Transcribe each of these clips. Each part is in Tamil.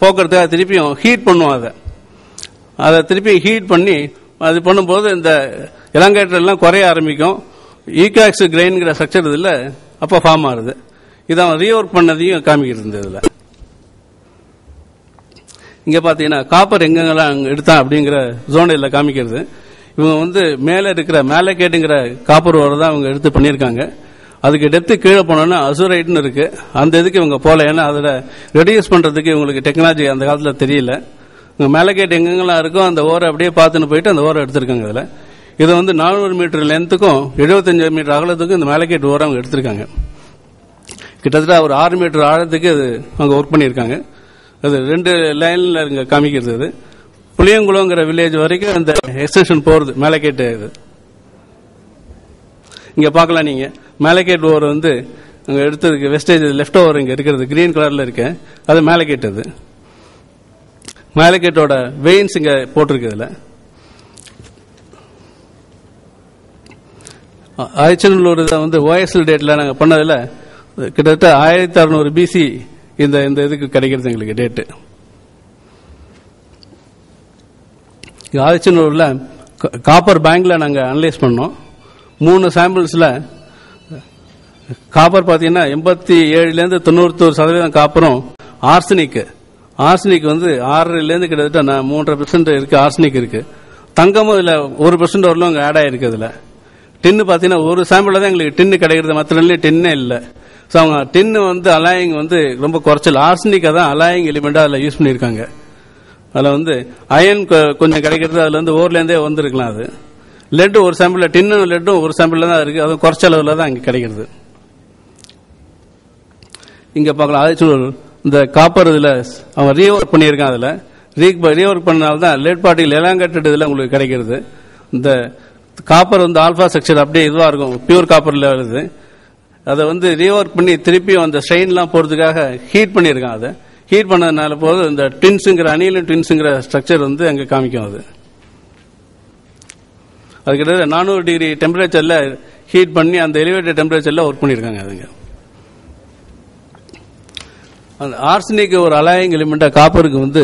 போக்குறதுக்காக திருப்பியும் ஹீட் பண்ணுவோம் அதை. அதை திருப்பி ஹீட் பண்ணி அது பண்ணும்போது இந்த எலாங்கேட்டர் எல்லாம் குறைய ஆரம்பிக்கும். ஈகாக்ஸ் கிரெயின்ங்கிற ஸ்ட்ரக்சர் இதில் அப்போ ஃபார்ம் ஆகுது. இதை அவன் ரீஒர்க் பண்ணதையும் காமிக்கிறது இந்த இதில். இங்கே பார்த்தீங்கன்னா காப்பர் எங்கெங்கெல்லாம் அங்கே எடுத்தான் அப்படிங்கிற ஜோன் இதில் காமிக்கிறது. இவங்க வந்து மேலே இருக்கிற மேலே கேட்டுங்கிற காப்பர் ஓரை தான் அவங்க எடுத்து பண்ணியிருக்காங்க. அதுக்கு டெப்த்து கீழே போனோன்னா அசுரைட்னு இருக்கு. அந்த இதுக்கு இவங்க போகல. ஏன்னா அதில் ரெடியூஸ் பண்ணுறதுக்கு இவங்களுக்கு டெக்னாலஜி அந்த காலத்தில் தெரியல. இங்கே மேலே கேட்டு எங்கெங்கெல்லாம் இருக்கோ அந்த ஓரை அப்படியே பார்த்துன்னு போயிட்டு அந்த ஓரை எடுத்திருக்காங்க இதில். இதை வந்து நானூறு மீட்டர் லென்த்துக்கும் எழுபத்தஞ்சு மீட்டர் அகலத்துக்கும் இந்த மேலே கேட்டு ஓரை அவங்க எடுத்திருக்காங்க. கிட்டத்தட்ட ஒரு ஆறு மீட்டர் ஆழத்துக்கு அது அங்கே ஒர்க் பண்ணியிருக்காங்க. அது ரெண்டு லைனில் இங்கே காமிக்கிறது அது புளியங்குளங்கிற வில்லேஜ் வரைக்கும் அந்த எக்ஸ்டென்ஷன் போகிறது மேலக்கேட்டு இது. இங்கே பார்க்கலாம் நீங்கள் மேலகேட் ஓவர் வந்து அங்கே எடுத்திருக்கு வெஸ்டேஜ் லெஃப்ட் ஓவர் இங்கே இருக்கிறது கிரீன் கலரில் இருக்கு அது மேலகேட் அது. மேலகேட்டோட வெயின்ஸ் இங்கே போட்டிருக்கு இதில். ஆயச்சநல்லூர் இதை வந்து ஓஎஸ்எல் டேட்டில் நாங்கள் பண்ணதில் கிட்டத்தட்ட ஆயிரத்தி அறநூறு பிசி இந்த இந்த இதுக்கு கிடைக்கிறது எங்களுக்கு டேட்டு ஆதிச்சநல்லூரில் காப்பர் பேங்கில் நாங்கள் அனலைஸ் பண்ணோம். மூணு சாம்பிள்ஸில் காப்பர் பாத்தீங்கன்னா எண்பத்தி ஏழுல இருந்து தொண்ணூத்தோரு சதவீதம் காப்பரும் ஆர்சனிக் ஆர்சனிக் வந்து ஆறரைல இருந்து கிட்டத்தட்ட மூன்றரை பெர்சன்ட் இருக்கு ஆர்சனிக் இருக்கு. தங்கமும் இதுல ஒரு பெர்சன்ட் வரலும் அங்கே ஆட் ஆயிருக்கு இதுல. டின்னு பாத்தீங்கன்னா ஒரு சாம்பிள் தான் எங்களுக்கு டின்னு கிடைக்கிறது மற்ற நிலையில டின்னே இல்லை. ஸோ அவங்க டின்னு வந்து அலாயிங் வந்து ரொம்ப குறைச்சல். ஆர்சனிக்கை தான் அலாயிங் எலிமெண்டா அதில் யூஸ் பண்ணியிருக்காங்க. அதில் வந்து அயன் கொஞ்சம் கிடைக்கிறது அதுல வந்து ஊர்லேருந்தே வந்திருக்கலாம் அது. லெட்டு ஒரு சாம்பிள் டின்னும் லெட்டும் ஒரு சாம்பிள் தான் இருக்கு. அதுவும் குறைச்ச அளவில் தான் இங்கே கிடைக்கிறது. இங்க பார்க்கலாம். ஆதிச்சூர் இந்த காப்பர் இதுல அவன் ரீஒர்க் பண்ணியிருக்கான் அதுல. ரீஒர்க் பண்ணனால தான் லேட் பார்ட்டிகள் எலாங்கட்டட் இதில் உங்களுக்கு கிடைக்கிறது. இந்த காப்பர் வந்து ஆல்பா செக்ஷன் அப்படியே இதுவாக இருக்கும். பியூர் காப்பரில் வருது. அதை வந்து ரீஒர்க் பண்ணி திருப்பியும் அந்த ஸ்ட்ரெயின்லாம் போகிறதுக்காக ஹீட் பண்ணியிருக்கான் அதை. ஹீட் பண்ணதுனால போது இந்த ட்வின்ஸுங்கிற அணிலும் ட்வின்ஸுங்கிற ஸ்ட்ரக்சர் வந்து அங்கே காமிக்கும் அது. அது கிட்டத்தட்ட நானூறு டிகிரி டெம்பரேச்சரில் ஹீட் பண்ணி அந்த எலிவேட்டட் டெம்பரேச்சரில் ஒர்க் பண்ணியிருக்காங்க அதுங்க. அந்த ஆர்சனிக் ஒரு அலாயிங் எலிமெண்டா காப்பருக்கு வந்து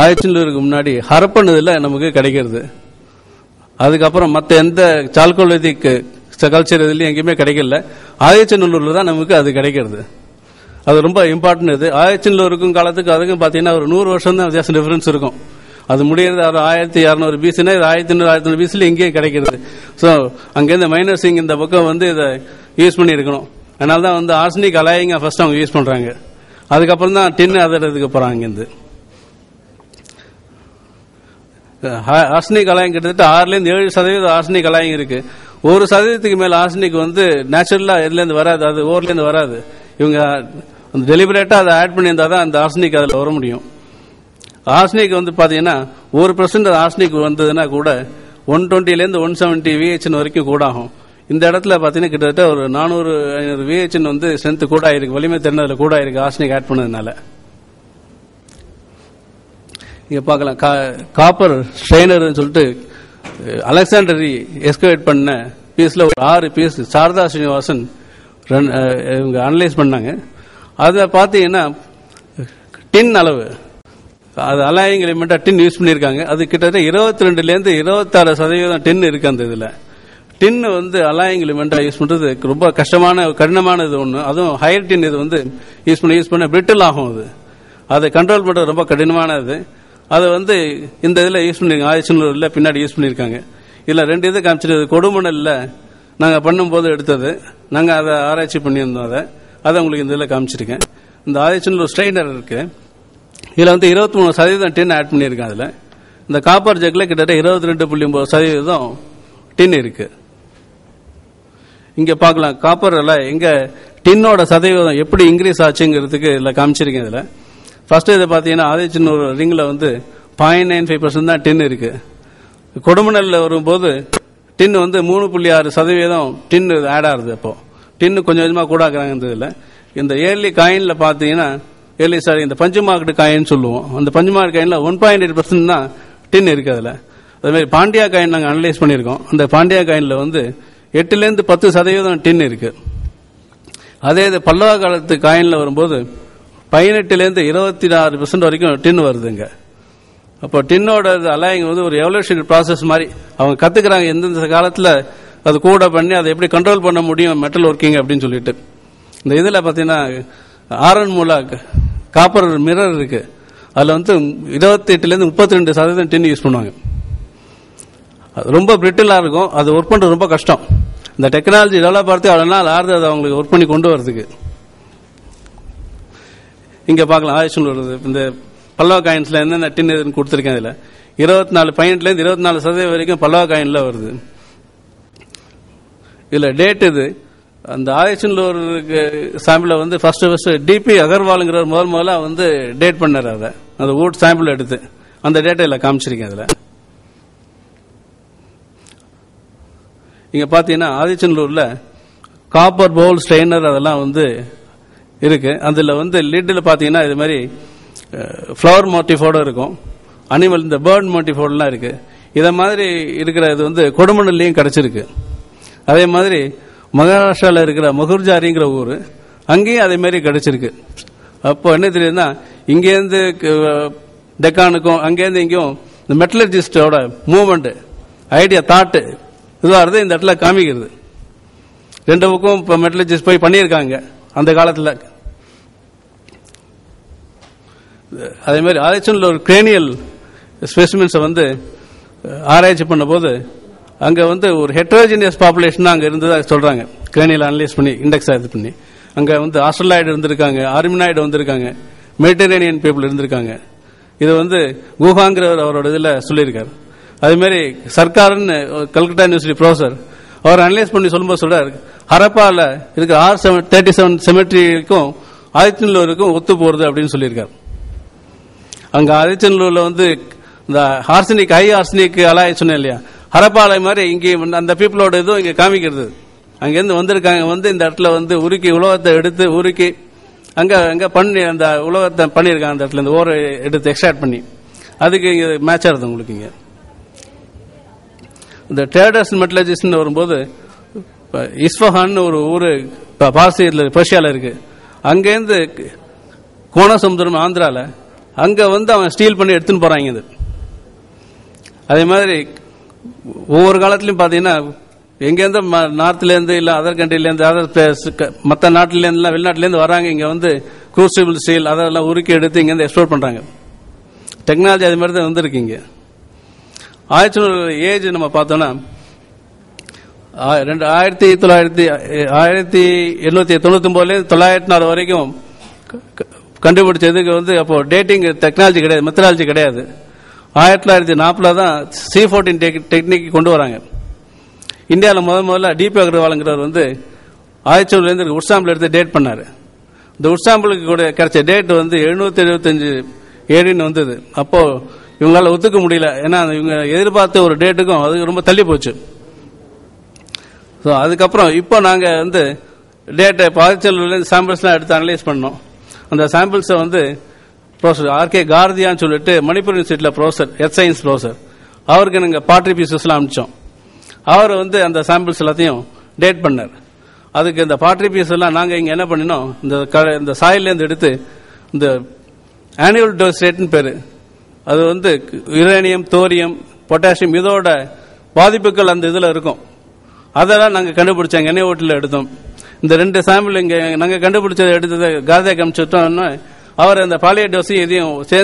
ஆயிரத்தி முன்னாடி ஹரப்பன் நமக்கு கிடைக்கிறது. அதுக்கப்புறம் மற்ற எந்த சால்கோலிதிக் கல்ச்சர் இதுலையும் எங்கேயுமே கிடைக்கல. ஆயச்சநல்லூர்ல தான் நமக்கு அது கிடைக்கிறது. அது ரொம்ப இம்பார்ட்டன்ட் இது. ஆயச்சநல்லூருக்கும் காலத்துக்கு அதுக்கும் பார்த்தீங்கன்னா ஒரு நூறு வருஷம் தான் வித்தியாசம் டிஃபரன்ஸ் இருக்கும். அது முடியறது ஒரு ஆயிரத்தி இரநூறு பீஸ்னா இது ஆயிரத்தி நூறு ஆயிரத்தி நூறு பீஸில் இங்கேயும் கிடைக்கிறது. ஸோ அங்கேருந்து மைனர் சிங் இந்த பக்கம் வந்து இதை யூஸ் பண்ணியிருக்கணும். அதனால தான் வந்து ஆர்சனிக் அலாயிங்க ஃபர்ஸ்ட் அவங்க யூஸ் பண்ணுறாங்க அதுக்கப்புறம் தான் டின்னு அதற்கு போகிறாங்க இங்கேருந்து ஆர்சனிக் கலாயம் கிட்டத்தட்ட ஆறுல இருந்து ஏழு சதவீதம் ஆர்சனிக் கலாயம் இருக்கு. ஒரு சதவீதத்துக்கு மேல ஆர்சனிக் வந்து நேச்சுரலா இதுல இருந்து வராது அது ஓர்லேருந்து வராது. இவங்க டெலிபரேட்டா அதை ஆட் பண்ணியிருந்தா தான் அந்த ஆர்சனிக் அதுல வர முடியும். ஆர்சனிக் வந்து பாத்தீங்கன்னா ஒரு பர்சன்ட் ஆர்சனிக் வந்ததுன்னா கூட ஒன் டுவெண்ட்டில இருந்து ஒன் செவன்டி விஹெச்னு வரைக்கும் கூட ஆகும். இந்த இடத்துல பாத்தீங்கன்னா கிட்டத்தட்ட ஒரு நானூறு ஐநூறு விஹெச்என் வந்து ஸ்ட்ரென்த் கூட ஆயிருக்கு வலிமை திறனதுல கூட ஆயிருக்கு ஆர்சனிக் ஆட் பண்ணதுனால. இங்க பார்க்கலாம் காப்பர் ஸ்ட்ரெயினர்னு சொல்லிட்டு அலெக்சாண்டரி எஸ்கவேட் பண்ண பீஸ்ல ஒரு ஆறு பீஸ் சாரதா ஸ்ரீனிவாசன் இவங்க அனலைஸ் பண்ணாங்க. அதை பார்த்தீங்கன்னா டின் அளவு. அது அலாயிங் எலிமெண்டா டின் யூஸ் பண்ணியிருக்காங்க. அது கிட்டத்தட்ட இருபத்தி ரெண்டுலேருந்து இருபத்தாறு சதவீதம் டின் இருக்கு அந்த இதில். டின் வந்து அலாயிங் எலிமெண்டா யூஸ் பண்றது ரொம்ப கஷ்டமான கடினமானது ஒன்று அதுவும் ஹையர் டின் இது வந்து யூஸ் பண்ண யூஸ் பண்ண பிரிட்டில் ஆகும் அது. அதை கண்ட்ரோல் பண்றது ரொம்ப கடினமானது. அதை வந்து இந்த இதில் யூஸ் பண்ணிருக்காங்க. ஆதிச்சநல்லூரில் பின்னாடி யூஸ் பண்ணியிருக்காங்க இதில் ரெண்டு இது காமிச்சிட்டு கொடுமணலில் நாங்கள் பண்ணும்போது எடுத்தது. நாங்கள் அதை ஆராய்ச்சி பண்ணியிருந்தோம் அதை. அதை உங்களுக்கு இந்த இதில் காமிச்சிருக்கேன். இந்த ஆதிச்சநல்லூர் ஸ்ட்ரைனர் இருக்கு. இதில் வந்து இருபத்தி மூணு சதவீதம் டின் ஆட் பண்ணியிருக்கேன் அதில். இந்த காப்பர் ஜக்கில் கிட்டத்தட்ட இருபத்தி ரெண்டு புள்ளி ஒன்பது சதவீதம் டின் இருக்குது இங்க பார்க்கலாம். காப்பர்ல எங்க டின்னோட சதவீதம் எப்படி இன்க்ரீஸ் ஆச்சுங்கிறதுக்கு இதில் காமிச்சிருக்கேன் இதில். ஃபர்ஸ்ட் இதை பார்த்தீங்கன்னா ஆதிச்சநூறு ரிங்ல வந்து பாயிண்ட் நைன் ஃபைவ் பர்சன்ட் தான் டின் இருக்கு. கொடுமணல்ல வரும்போது டின் வந்து மூணு புள்ளி ஆறு சதவீதம் டின் ஆட் ஆகுது அப்போ. டின்னு கொஞ்சம் கொஞ்சமாக கூட ஆக்குறாங்க இந்த இதில் இந்த ஏர்லி காயின்ல பார்த்தீங்கன்னா ஏர்லி சாரி இந்த பஞ்சு மார்க்கெட் காயின் சொல்லுவோம். அந்த பஞ்சு மார்க்கெட் காயின்ல ஒன் பாயிண்ட் எயிட் பர்சன்ட் தான் டின் இருக்கு அதில். அதே மாதிரி பாண்டியா காயின் நாங்கள் அனலைஸ் பண்ணியிருக்கோம். அந்த பாண்டியா காயின்ல வந்து எட்டுலேருந்து பத்து சதவீதம் டின் இருக்கு. அதே இது பல்லவ காலத்து காயினில் வரும்போது பதினெட்டுலேருந்து இருபத்தி நாலு பெர்சன்ட் வரைக்கும் டின் வருதுங்க. அப்போ டின்னோட அலையிங் வந்து ஒரு எவல்யூஷன் ப்ராசஸ் மாதிரி. அவங்க கற்றுக்குறாங்க எந்தெந்த காலத்தில் அது கூட பண்ணி அதை எப்படி கண்ட்ரோல் பண்ண முடியும் மெட்டல் ஒர்க்கிங் அப்படின்னு சொல்லிட்டு. இந்த இதில் பார்த்தீங்கன்னா ஆரன் மூலா காப்பர் மிரர் இருக்கு. அதில் வந்து இருபத்தி எட்டுலேருந்து முப்பத்தி ரெண்டு சதவீதம் டின் யூஸ் பண்ணுவாங்க. அது ரொம்ப பிரிட்டிலாக இருக்கும். அது ஒர்க் பண்ணுறது ரொம்ப கஷ்டம். இந்த டெக்னாலஜி டெவலப் ஆகிறது அவ்வளோ நாள் ஆறுது அதை அவங்களுக்கு ஒர்க் பண்ணி கொண்டு வரதுக்கு இங்கே பார்க்கலாம் ஆயுஷன் வருது. இந்த பல்லவ காயின்ஸில் என்னென்ன டின் இதுன்னு கொடுத்துருக்கேன் இதில். இருபத்தி நாலு பதினெட்டுலேருந்து இருபத்தி நாலு சதவீதம் வரைக்கும் பல்லவ காயினில் வருது. இதில் டேட் இது. அந்த ஆயுஷன்ல ஒரு சாம்பிளை வந்து ஃபர்ஸ்ட் ஃபர்ஸ்ட் டிபி அகர்வாலுங்கிற முதல் முதல்ல வந்து டேட் பண்ணார் அதை அந்த ஊட் சாம்பிள் எடுத்து. அந்த டேட்டை இதில் காமிச்சிருக்கேன் அதில் இங்கே பார்த்தீங்கன்னா ஆதிச்சநல்லூரில் காப்பர் பவுல் ஸ்ட்ரெயினர் அதெல்லாம் வந்து இருக்கு. அதில் வந்து லிட்டில் பார்த்தீங்கன்னா இது மாதிரி ஃப்ளவர் மோட்டிஃபோடு இருக்கும். அனிமல் இந்த பேர்ட் மோட்டிஃபோடெலாம் இருக்கு. இதை மாதிரி இருக்கிற இது வந்து கொடுமணல்லையும் கிடச்சிருக்கு. அதே மாதிரி மகாராஷ்டிராவில் இருக்கிற மகுர்ஜாரிங்கிற ஊர் அங்கேயும் அதே மாதிரி கிடைச்சிருக்கு. அப்போ என்ன தெரியுதுன்னா இங்கேருந்து டெக்கானுக்கும் அங்கேருந்து இங்கேயும் இந்த மெட்டலஜிஸ்டோட மூமெண்ட்டு ஐடியா தாட்டு இதுவாகிறது இந்த இடத்துல காமிக்கிறது. ரெண்டு பக்கம் இப்போ மெட்டலஜிஸ்ட் போய் பண்ணியிருக்காங்க அந்த காலத்தில். அதே மாதிரி ஆராய்ச்சியில் ஒரு கிரேனியல் ஸ்பெசிமென்ஸை வந்து ஆராய்ச்சி பண்ணும்போது அங்கே வந்து ஒரு ஹெட்ரோஜினியஸ் பாப்புலேஷன் அங்கே இருந்ததாக சொல்கிறாங்க கிரேனியல் அனலைஸ் பண்ணி இண்டெக்ஸ் இது பண்ணி. அங்கே வந்து ஆஸ்ட்ரலாய்டு இருந்திருக்காங்க ஆர்மினாய்டு வந்திருக்காங்க மெடிட்டரேனியன் பீப்புள் இருந்திருக்காங்க. இது வந்து குஹாங்கிறவர் அவரோட இதில் சொல்லியிருக்காரு. அதே மாதிரி சர்க்கார்னு கல்கட்டா யூனிவர்சிட்டி ப்ரொஃபசர் அவர் அனலைஸ் பண்ணி சொல்லும்போது சொல்றாரு ஹரப்பால இருக்கிற ஆர் செவன் தேர்ட்டி செவன் செமெட்ரிக்கும் ஆதிச்சநல்லூருக்கும் ஒத்து போறது அப்படின்னு சொல்லியிருக்காரு. அங்க ஆதிச்சநல்லூர்ல வந்து இந்த ஆர்சனிக் ஹை ஆர்சனிக் அலாய் சொன்னேன் இல்லையா? ஹரப்பாலை மாதிரி இங்கே அந்த பீப்புளோட இதுவும் இங்க காமிக்கிறது. அங்கேருந்து வந்திருக்காங்க வந்து இந்த இடத்துல வந்து உருக்கி உலகத்தை எடுத்து உருக்கி அங்க அங்க பண்ணி அந்த உலகத்தை பண்ணியிருக்காங்க அந்த இடத்துல இந்த ஓரை எடுத்து எக்ஸ்ட்ராக்ட் பண்ணி. அதுக்கு இங்கே மேட்ச் ஆகுது உங்களுக்கு இங்கே. இந்த டேடர்ஸ் மெட்டலஜிஸ்ட் வரும்போது இப்ப ஒரு ஊர் பாரசீகத்தில் பர்ஷியாவில் இருக்கு. அங்கேருந்து கோணசமுத்திரம் ஆந்திராவில் அங்கே வந்து அவன் ஸ்டீல் பண்ணி எடுத்துன்னு போகிறாங்க இது. அதே மாதிரி ஒவ்வொரு காலத்துலையும் பார்த்தீங்கன்னா எங்கேருந்து நார்த்லேருந்து இல்லை அதர் கண்ட்ரிலேருந்து அதர் மற்ற நாட்டிலேருந்து வெளிநாட்டிலேருந்து வராங்க இங்கே வந்து குரூசிபிள் ஸ்டீல் அதெல்லாம் உருக்கி எடுத்து இங்கேருந்து எக்ஸ்ப்ளோர் பண்ணுறாங்க டெக்னாலஜி அது மாதிரி தான் வந்துருக்கீங்க ஆயிரத்தி நூறு ஏஜ் நம்ம பார்த்தோம்னா ரெண்டு ஆயிரத்தி தொள்ளாயிரத்தி ஆயிரத்தி எண்ணூத்தி தொண்ணூத்தி ஒன்பதுலேருந்து தொள்ளாயிரத்தி நாலு வரைக்கும் க- கண்டுபிடிச்சதுக்கு வந்து அப்போ டேட்டிங் டெக்னாலஜி கிடையாது மெத்தடாலஜி கிடையாது. ஆயிரத்தி தொள்ளாயிரத்தி நாற்பதுல தான் சி ஃபோர்டீன் டெக்னிக் கொண்டு வராங்க. இந்தியாவில் முதல் முதல்ல டிபி அகர்வாலுங்கிறவர் வந்து ஆயிரத்தி உட் சாம்பிள் எடுத்து டேட் பண்ணார். இந்த உட் சாம்பிளுக்கு கூட கிடைச்ச டேட் வந்து எழுநூத்தி எழுபத்தஞ்சு ஏழுன்னு வந்தது. அப்போது இவங்களால ஒத்துக்க முடியல. ஏன்னா இவங்க எதிர்பார்த்த ஒரு டேட்டுக்கும் அது ரொம்ப தள்ளி போச்சு. ஸோ அதுக்கப்புறம் இப்போ நாங்கள் வந்து டேட்டை பாதிச்சல்லேருந்து சாம்பிள்ஸ்லாம் எடுத்து அனலைஸ் பண்ணோம். அந்த சாம்பிள்ஸை வந்து ப்ரொஃபசர் ஆர்கே கார்தியான்னு சொல்லிட்டு மணிப்பூர் யூனிவர்சிட்டியில் ப்ரொஃபஸர் எர்த் சயின்ஸ் ப்ரொஃபஸர் அவருக்கு நாங்கள் பாட்ரி பீசஸ்லாம் அனுப்பிச்சோம். அவர் வந்து அந்த சாம்பிள்ஸ் எல்லாத்தையும் டேட் பண்ணார். அதுக்கு இந்த பாட்ரி பீஸ் எல்லாம் நாங்கள் இங்கே என்ன பண்ணினோம்? இந்த க- இந்த சாயிலேருந்து எடுத்து இந்த ஆனுவல் டோஸ் ரேட்னு பேர். அது வந்து யுரேனியம் தோரியம் பொட்டாசியம் இதோட பாதிப்புகள் அந்த இதில் இருக்கும். அதெல்லாம் நாங்கள் கண்டுபிடிச்சோம். எண்ணெய் ஓட்டில் எடுத்தோம். இந்த ரெண்டு சாம்பிள் இங்கே நாங்கள் கண்டுபிடிச்சதை எடுத்ததை கார்தியா காமிச்சிட்டோம்னா அவர் அந்த பாலியோ டோஸும் இதையும் சேர்ந்து